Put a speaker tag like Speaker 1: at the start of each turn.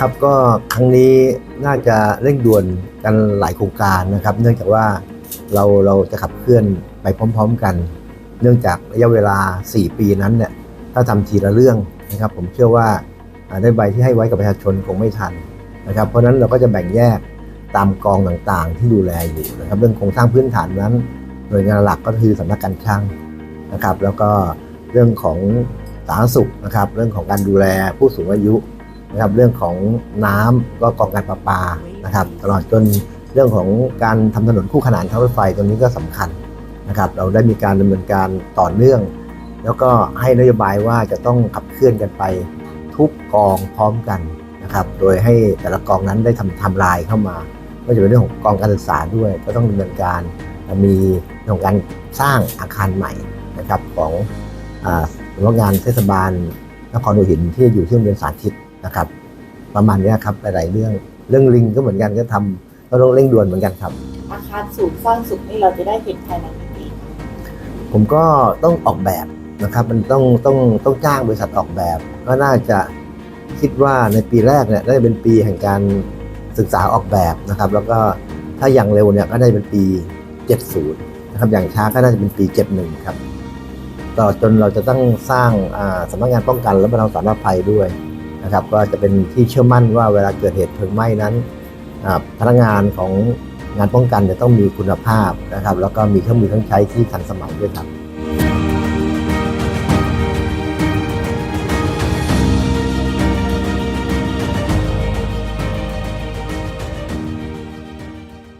Speaker 1: ครับก็ครั้งนี้น่าจะเร่งด่วนกันหลายโครงการนะครับ เนื่องจากว่าเราเราจะขับเคลื่อนไปพร้อม ๆ กัน เนื่องจากระยะเวลา 4 ปีนั้นเนี่ยถ้าทำทีละเรื่องนะครับ ผมเชื่อว่าได้ใบที่ให้ไว้กับประชาชนคงไม่ทันนะครับ เพราะฉะนั้นเราก็จะแบ่งแยกตามกองต่างๆ ที่ดูแลอยู่นะครับเรื่องโครงสร้างพื้นฐานนั้นหน่วยงานหลักก็คือสำนักการช่างนะครับ แล้วก็เรื่องของสาธารณสุขนะครับ เรื่องของการดูแลผู้สูงอายุ นะครับเรื่องของน้ำก็กองการประปานะครับตลอดจนเรื่องของการทำถนนคู่ขนานทางรถไฟตรงนี้ก็สำคัญนะครับเราได้มีการดำเนินการต่อเนื่อง แล้วก็ให้นโยบายว่าจะต้องขับเคลื่อนกันไปทุกกองพร้อมกันนะครับโดยให้แต่ละกองนั้นได้ทำทำลายเข้ามาก็จะเป็นเรื่องของกองการศึกษาด้วย ก็ต้องดำเนินการมีเรื่องของการสร้างอาคารใหม่นะครับของสำนักงานเทศบาลนครหัวหินที่อยู่ที่โรงเรียนสาธิต นะครับ ประมาณเนี้ยครับหลายๆเรื่องเรื่องลิงก็เหมือนกันก็ทำก็ต้องเร่งด่วนเหมือนกันครับ
Speaker 2: อาคารสูงสร้างสุขนี่เราจะได้เห็นภายในกี่ปี
Speaker 1: ผมก็ต้องออกแบบนะครับ มันต้องต้องต้องจ้างบริษัทออกแบบ ก็น่าจะคิดว่าในปีแรกเนี่ยน่าจะเป็นปีแห่งการศึกษาออกแบบนะครับ แล้วก็ถ้าอย่างเร็วเนี่ยก็ได้เป็นปี 70 นะครับ อย่างช้าก็น่าจะเป็นปี 71 ครับ ต่อจนเราจะต้องสร้างอ่าสำนักงานป้องกันและบรรเทาสาธารณภัยด้วย นะครับก็จะเป็นที่เชื่อมั่นว่าเวลาเกิดเหตุเพลิงไหม้นั้นพนักงานของงานป้องกันจะต้องมีคุณภาพนะครับ แล้วก็มีเครื่องมือเครื่องใช้ที่ทันสมัยด้วยครับ